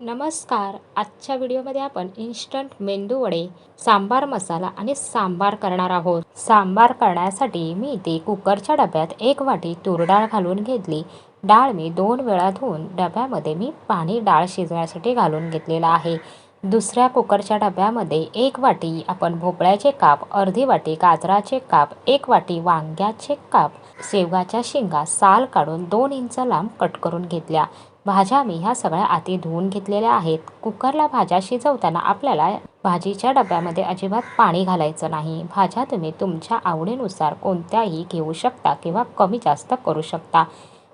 नमस्कार. आजच्या व्हिडिओमध्ये आपण इन्स्टंट मेंदू वडे सांबार मसाला आणि सांबार करणार आहोत. सांबार करण्यासाठी मी इथे कुकरच्या डब्यात एक वाटी तूर डाळ घालून घेतली. डाळ मी दोन वेळा धुवून डब्यामध्ये मी पाणी डाळ शिजवण्यासाठी घालून घेतलेला आहे. दुसऱ्या कुकरच्या डब्यामध्ये एक वाटी आपण भोपळ्याचे काप अर्धी वाटी गाजराचे काप एक वाटी वांग्याचे काप शेवगाच्या शेंगा साल काढून दोन इंच लांब कट करून घेतल्या. भाज्या मी ह्या सगळ्या आधी धुवून घेतलेल्या आहेत. कुकरला भाज्या शिजवताना आपल्याला भाजीच्या डब्यामध्ये अजिबात पाणी घालायचं नाही. भाज्या तुम्ही तुमच्या आवडीनुसार कोणत्याही घेऊ शकता किंवा कमी जास्त करू शकता.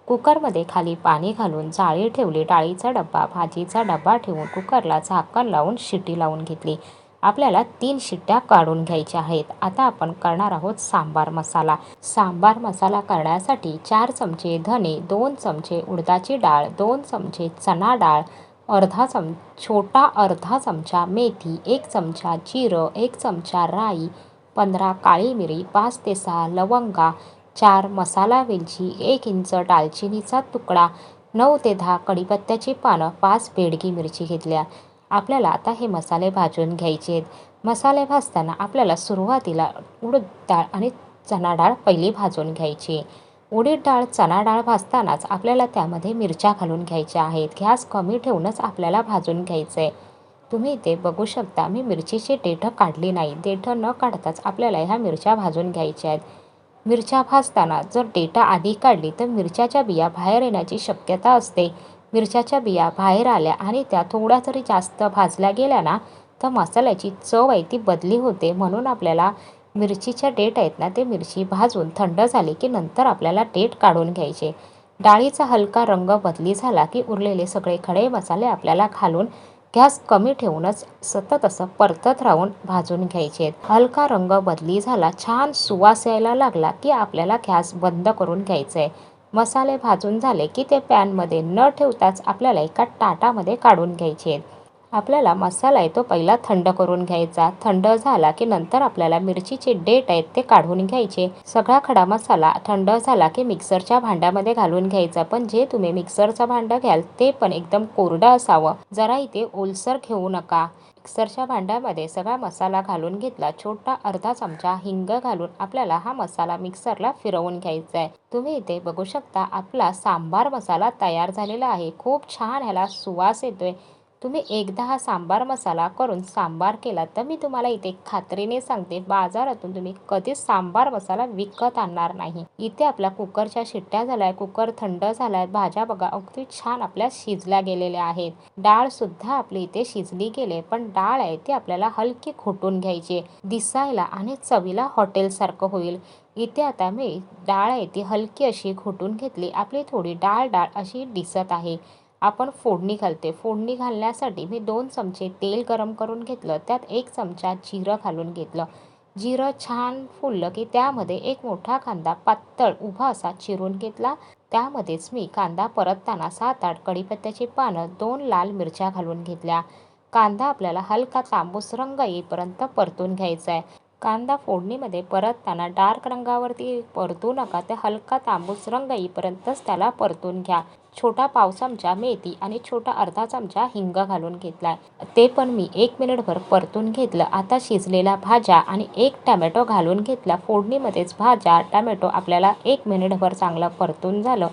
कुकरमध्ये खाली पाणी घालून जाळी ठेवली. डाळीचा डब्बा भाजीचा डब्बा ठेवून कुकरला झाकण लावून शिटी लावून घेतली. आपल्याला तीन शिट्ट्या काढून घ्यायच्या आहेत. आता आपण करणार आहोत सांबार मसाला. सांबार मसाला करण्यासाठी चार चमचे धने दोन चमचे उडदाची डाळ दोन चमचे चणा डाळ अर्धा चम छोटा अर्धा चमचा मेथी एक चमचा जिरं एक चमचा राई पंधरा काळी मिरी पाच ते सहा लवंगा चार मसाला वेलची एक इंच दालचिनीचा तुकडा नऊ ते दहा कढीपत्त्याची पानं पाच बेडगी मिरची घेतल्या. आपल्याला आता हे मसाले भाजून घ्यायचे आहेत. मसाले भाजताना आपल्याला सुरुवातीला उडद डाळ आणि चणा डाळ पहिली भाजून घ्यायची. उडीद डाळ चणा डाळ भाजतानाच आपल्याला त्यामध्ये मिरच्या घालून घ्यायच्या आहेत. गॅस कमी ठेवूनच आपल्याला भाजून घ्यायचं आहे तुम्ही इथे बघू शकता मी मिरचीची देठं काढली नाही. देठं न काढताच आपल्याला ह्या मिरच्या भाजून घ्यायच्या आहेत. मिरच्या भाजताना जर डेटा आधी काढली तर मिरच्याच्या बिया बाहेर येण्याची शक्यता असते. मिरच्याच्या बिया बाहेर आल्या आणि त्या थोड्या जरी जास्त भाजल्या गेल्या ना तर मसाल्याची चव आहे ती बदली होते. म्हणून आपल्याला मिरचीच्या डेट आहेत ना ते मिरची भाजून थंड झाली की नंतर आपल्याला डेट काढून घ्यायचे. डाळीचा हलका रंग बदली झाला की उरलेले सगळे खडे मसाले आपल्याला घालून गॅस कमी ठेवूनच सतत असं परतत राहून भाजून घ्यायचे. हलका रंग बदली झाला छान सुवास यायला लागला की आपल्याला गॅस बंद करून घ्यायचं आहे मसाले भाजून झाले की ते पॅनमध्ये न ठेवताच आपल्याला एका ताटामध्ये काढून घ्यायचे. आहेत आपल्याला मसाला आहे तो पहिला थंड करून घ्यायचा. थंड झाला की नंतर आपल्याला मिरचीचे डेट आहेत ते काढून घ्यायचे. सगळा खडा मसाला थंड झाला की मिक्सरच्या भांड्यामध्ये घालून घ्यायचा. पण जे तुम्ही मिक्सरचं भांडं घ्याल ते पण एकदम कोरडं असावं. जरा इथे ओलसर घेऊ नका. मिक्सरच्या भांड्यामध्ये सगळा मसाला घालून घेतला. छोटा अर्धा चमचा हिंग घालून आपल्याला हा मसाला मिक्सरला फिरवून घ्यायचा आहे. तुम्ही इथे बघू शकता आपला सांबार मसाला तयार झालेला आहे. खूप छान ह्याला सुवास येतोय. तुम्ही एकदा हा सांबार मसाला करून सांबार केला तर मी तुम्हाला इथे खात्रीने सांगते बाजारातून तुम्ही कधीच सांबार मसाला विकत आणणार नाही. इथे आपल्या कुकरच्या शिट्ट्या झाल्या कुकर थंड झालाय भाज्या बघा अगदी छान आपल्या शिजल्या गेलेल्या आहेत. डाळ सुद्धा आपली इथे शिजली गेले पण डाळ आहे ती आपल्याला हलकी खोटून घ्यायची दिसायला आणि चवीला हॉटेलसारखं होईल. इथे आता मी डाळ आहे ती हलकी अशी घोटून घेतली आपली थोडी डाळ डाळ अशी दिसत आहे. आपण फोडणी घालते. फोडणी घालण्यासाठी मी दोन चमचे तेल गरम करून घेतलं. त्यात एक चमचा जिरं घालून घेतलं. जिरं छान फुललं की त्यामध्ये एक मोठा कांदा पातळ उभा असा चिरून घेतला. त्यामध्येच मी कांदा परतताना सात आठ कढीपत्त्याची पानं दोन लाल मिरच्या घालून घेतल्या. कांदा आपल्याला हलका तांबूस रंग येईपर्यंत परतून घ्यायचा आहे. कांदा फोडणीमध्ये परतताना डार्क रंगावरती परतू नका तर हलका तांबूस रंग येईपर्यंतच त्याला परतून घ्या. छोटा पाव चमचा मेथी आणि छोटा अर्धा चमचा हिंग घालून घेतला ते पण मी एक मिनिटभर परतून घेतलं. आता शिजलेल्या भाज्या आणि एक टमॅटो घालून घेतला. फोडणीमध्येच भाज्या टमॅटो आपल्याला एक मिनिटभर चांगलं परतून झालं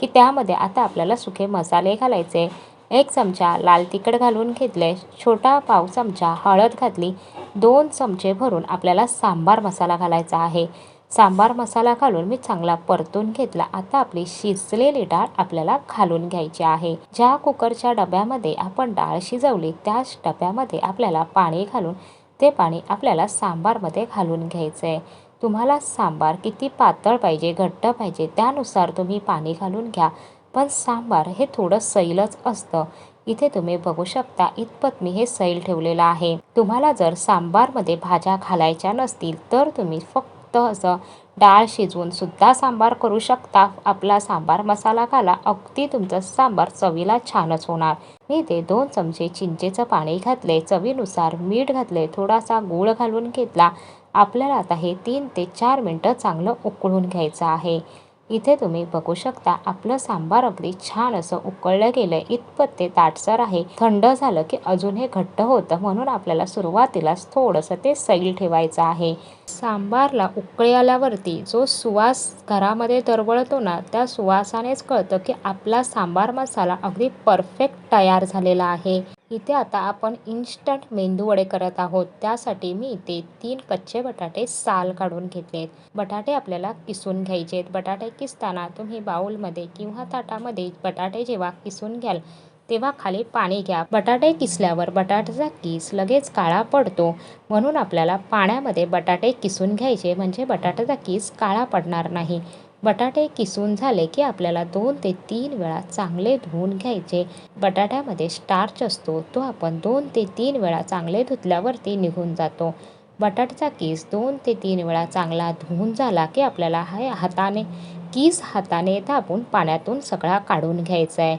की त्यामध्ये आता आपल्याला सुके मसाले घालायचे. एक चमचा लाल तिखट घालून घेतले छोटा पाव चमचा हळद घातली दोन चमचे भरून आपल्याला सांबार मसाला घालायचा आहे. सांबार मसाला घालून मी चांगला परतून घेतला. आता आपली शिजलेली डाळ आपल्याला घालून घ्यायची आहे. ज्या कुकरच्या डब्यामध्ये आपण डाळ शिजवली त्याच डब्यामध्ये आपल्याला पाणी घालून ते पाणी आपल्याला सांबारमध्ये घालून घ्यायचं आहे तुम्हाला सांबार किती पातळ पाहिजे घट्ट पाहिजे त्यानुसार तुम्ही पाणी घालून घ्या. पण सांबार हे थोडं सैलच असतं. इथे तुम्ही बघू शकता इतपत मी हे सैल ठेवलेलं आहे. तुम्हाला जर सांबारमध्ये भाज्या घालायच्या नसतील तर तुम्ही फक्त असं डाळ शिजवून सुद्धा सांबार करू शकता. आपला सांबार मसाला घाला अगदी तुमचं सांबार चवीला छानच होणार. मी ते दोन चमचे चिंचेचं पाणी घातले चवीनुसार मीठ घातले थोडासा गूळ घालून घेतला. आपल्याला आता हे तीन ते चार मिनटं चांगलं उकळून घ्यायचं आहे. इथे तुम्ही बघू शकता आपलं सांबार अगदी छान असं उकळलं गेलंय. इतपत ते ताटसर आहे. थंड झालं की अजून हे घट्ट होतं. म्हणून आपल्याला सुरुवातीलाच थोडंसं ते सैल ठेवायचं आहे. सांबारला उकळी आल्यावरती जो सुवास घरामध्ये दरवळतो ना त्या सुवासानेच कळतं की आपला सांबार मसाला अगदी परफेक्ट तयार झालेला आहे. इथे आता आपण इन्स्टंट मेंदूवडे करत आहोत. त्यासाठी मी इथे तीन कच्चे बटाटे साल काढून घेतलेत. बटाटे आपल्याला किसून घ्यायचे आहेत. बटाटे किसताना तुम्ही बाउलमध्ये किंवा ताटामध्ये बटाटे जेव्हा किसून घ्याल तेव्हा खाली पाणी घ्या. बटाटे किसल्यावर बटाट्याचा किस लगेच काळा पडतो. म्हणून आपल्याला पाण्यामध्ये बटाटे किसून घ्यायचे. म्हणजे बटाट्याचा किस काळा पडणार नाही. बटाटे किसून झाले की आपल्याला दोन ते तीन वेळा चांगले धुवून घ्यायचे. बटाट्यामध्ये स्टार्च असतो तो आपण दोन ते तीन वेळा चांगले धुतल्यावरती निघून जातो. बटाट्याचा किस दोन ते तीन वेळा चांगला धुवून झाला की आपल्याला हा हाताने किस हाताने दाबून पाण्यातून सगळा काढून घ्यायचा आहे.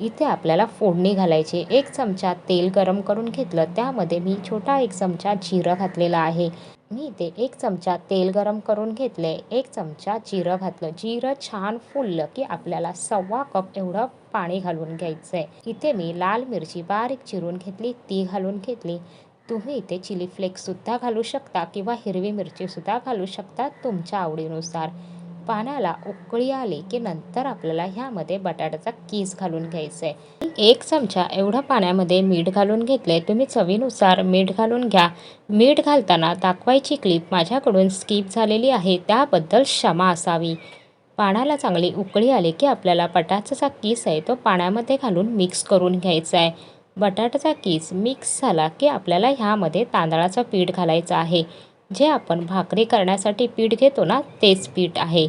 इथे आपल्याला फोडणी घालायची. एक चमचा तेल गरम करून घेतलं. त्यामध्ये मी छोटा एक चमचा जिरं घातलेला आहे. मी इथे एक चमचा तेल गरम करून घेतले एक चमचा जिरं घातलं. जिरं छान फुललं की आपल्याला सव्वा कप एवढं पाणी घालून घ्यायचं आहे इथे मी लाल मिरची बारीक चिरून घेतली. ती घालून घेतली. तुम्ही इथे चिली फ्लेक्ससुद्धा घालू शकता किंवा हिरवी मिरचीसुद्धा घालू शकता तुमच्या आवडीनुसार. पाण्याला उकळी आली की नंतर आपल्याला ह्यामध्ये बटाट्याचा कीस घालून घ्यायचा आहे एक चमचा एवढं पाण्यामध्ये मीठ घालून घेतले तुम्ही चवीनुसार मीठ घालून घ्या. मीठ घालताना दाखवायची क्लिप माझ्याकडून स्किप झालेली आहे. त्याबद्दल क्षमा असावी. पाण्याला चांगली उकळी आली की आपल्याला बटाट्याचा कीस आहे तो पाण्यामध्ये घालून मिक्स करून घ्यायचा आहे बटाट्याचा कीस मिक्स झाला की आपल्याला ह्यामध्ये तांदळाचं पीठ घालायचं आहे. जे आपण भाकरी करण्यासाठी पीठ घेतो ना तेच पीठ आहे.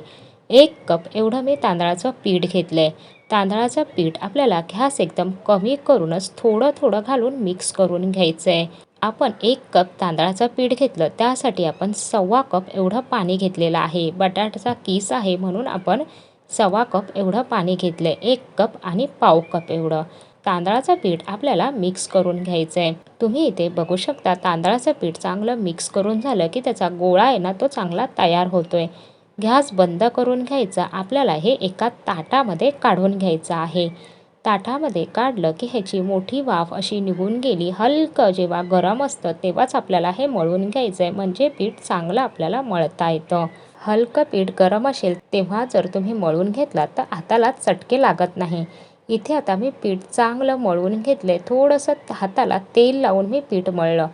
एक कप एवढं मी तांदळाचं पीठ घेतलं आहे तांदळाचं पीठ आपल्याला घ्यास एकदम कमी करूनच थोडं थोडं घालून मिक्स करून घ्यायचं आहे आपण एक कप तांदळाचं पीठ घेतलं त्यासाठी आपण सव्वा कप एवढं पाणी घेतलेलं आहे. बटाट्याचा किस आहे म्हणून आपण सव्वा कप एवढं पाणी घेतलं आहे एक कप आणि पाव कप एवढं. तांदळाचं पीठ आपल्याला मिक्स करून घ्यायचं आहे तुम्ही इथे बघू शकता तांदळाचं पीठ चांगलं मिक्स करून झालं की त्याचा गोळा आहे ना तो चांगला तयार होतोय. गॅस बंद करून घ्यायचा आपल्याला हे एका ताटामध्ये काढून घ्यायचं आहे. ताटामध्ये काढलं की ह्याची मोठी वाफ अशी निघून गेली. हलकं जेव्हा गरम असतं तेव्हाच आपल्याला हे मळून घ्यायचं आहे म्हणजे पीठ चांगलं आपल्याला मळता येतं. हलकं पीठ गरम असेल तेव्हा जर तुम्ही मळून घेतला तर हाताला चटके लागत नाही. इथे आता मी पीठ चांगलं मळून घेतलं आहे थोडंसं हाताला तेल लावून मी पीठ मळलं.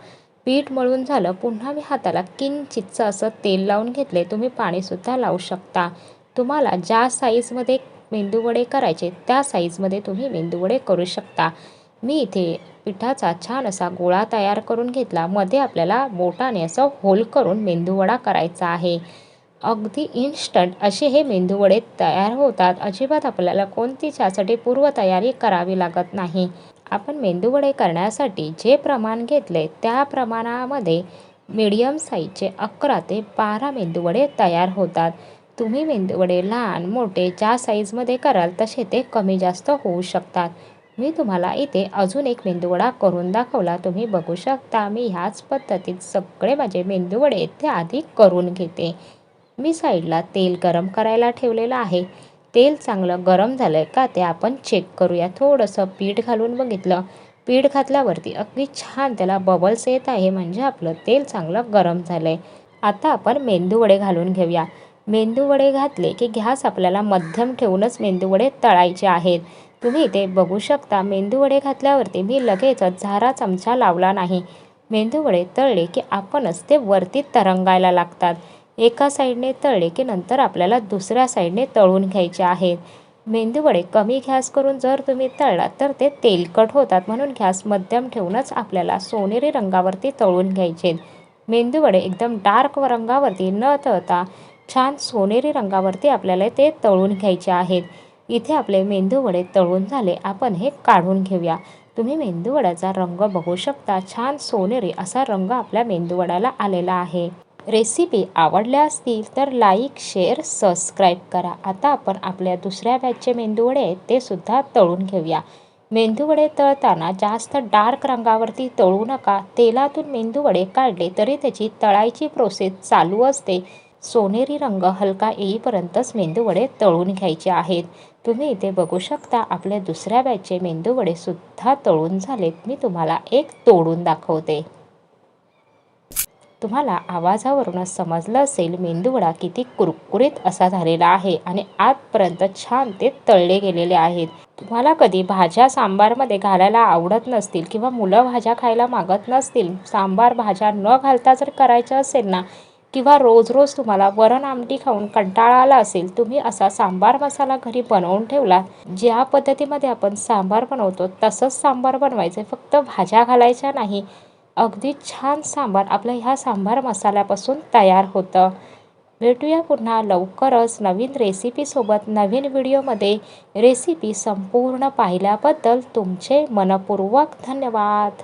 पीठ मळून झालं पुन्हा मी हाताला किंचितचं असं तेल लावून घेतले तुम्ही पाणीसुद्धा लावू शकता. तुम्हाला ज्या साईजमध्ये मेंदूवडे करायचे त्या साईजमध्ये तुम्ही मेंदूवडे करू शकता. मी इथे पिठाचा छान असा गोळा तयार करून घेतला. मध्ये आपल्याला बोटाने असं होल करून मेंदूवडा करायचा आहे. अगदी इन्स्टंट असे हे मेंदूवडे तयार होतात. अजिबात आपल्याला कोणती त्यासाठी पूर्वतयारी करावी लागत नाही. आपण मेंदूवडे करण्यासाठी जे प्रमाण घेतले त्या प्रमाणामध्ये मीडियम साईजचे अकरा ते बारा मेंदूवडे तयार होतात. तुम्ही मेंदूवडे लहान मोठे ज्या साईजमध्ये कराल तसे ते कमी जास्त होऊ शकतात. मी तुम्हाला इथे अजून एक मेंदूवडा करून दाखवला. तुम्ही बघू शकता मी ह्याच पद्धतीत सगळे माझे मेंदूवडे ते आधी करून घेते. मी साईडला तेल गरम करायला ठेवलेलं आहे. तेल चांगलं गरम झालं आहे का ते आपण चेक करूया. थोडंसं पीठ घालून बघितलं. पीठ घातल्यावरती अगदी छान त्याला बबल्स येत आहे. म्हणजे आपलं तेल चांगलं गरम झालं आहे आता आपण मेंदूवडे घालून घेऊया. मेंदूवडे घातले की गॅस आपल्याला मध्यम ठेवूनच मेंदूवडे तळायचे आहेत. तुम्ही इथे बघू शकता मेंदूवडे घातल्यावरती मी लगेचच झारा चमचा लावला नाही. मेंदूवडे तळले की आपणच ते वरती तरंगायला लागतात. एका साईडने तळले की नंतर आपल्याला दुसऱ्या साईडने तळून घ्यायचे आहेत. मेंदूवडे कमी घॅस करून जर तुम्ही तळलात तर ते तेलकट होतात म्हणून घॅस मध्यम ठेवूनच आपल्याला सोनेरी रंगावरती तळून घ्यायचे. मेंदूवडे एकदम डार्क रंगावरती न तळता छान सोनेरी रंगावरती आपल्याला ते तळून घ्यायचे आहेत. इथे आपले मेंदूवडे तळून झाले. आपण हे काढून घेऊया. तुम्ही मेंदूवड्याचा रंग बघू शकता. छान सोनेरी असा रंग आपल्या मेंदूवड्याला आलेला आहे. रेसिपी आवडल्या असतील तर लाईक शेअर सबस्क्राईब करा. आता आपण आपल्या दुसऱ्या बॅचचे मेंदूवडे आहेत ते सुद्धा तळून घेऊया. मेंदूवडे तळताना जास्त डार्क रंगावरती तळू नका. तेलातून मेंदूवडे काढले तरी त्याची तळायची प्रोसेस चालू असते. सोनेरी रंग हलका येईपर्यंतच मेंदूवडे तळून घ्यायचे आहेत. तुम्ही इथे बघू शकता आपल्या दुसऱ्या बॅचचे मेंदूवडे सुद्धा तळून झालेत. मी तुम्हाला एक तोडून दाखवते. तुम्हाला आवाजावरूनच समजलं असेल मेंदूवडा किती कुरकुरीत असा झालेला आहे आणि आतपर्यंत छान ते तळले गेलेले आहेत. तुम्हाला कधी भाज्या सांबारमध्ये घालायला आवडत नसतील किंवा मुलं भाज्या खायला मागत नसतील सांबार भाज्या न घालता जर करायचं असेल ना किंवा रोज रोज तुम्हाला वरण आमटी खाऊन कंटाळा आला असेल तुम्ही असा सांबार मसाला घरी बनवून ठेवला ज्या पद्धतीमध्ये आपण सांबार बनवतो तसंच सांबार बनवायचं. फक्त भाज्या घालायच्या नाही अगदी छान सांबार आपलं ह्या सांबार मसाल्यापासून तयार होतं. भेटूया पुन्हा लवकरच नवीन रेसिपीसोबत नवीन व्हिडिओमध्ये. रेसिपी संपूर्ण पाहिल्याबद्दल तुमचे मनपूर्वक धन्यवाद.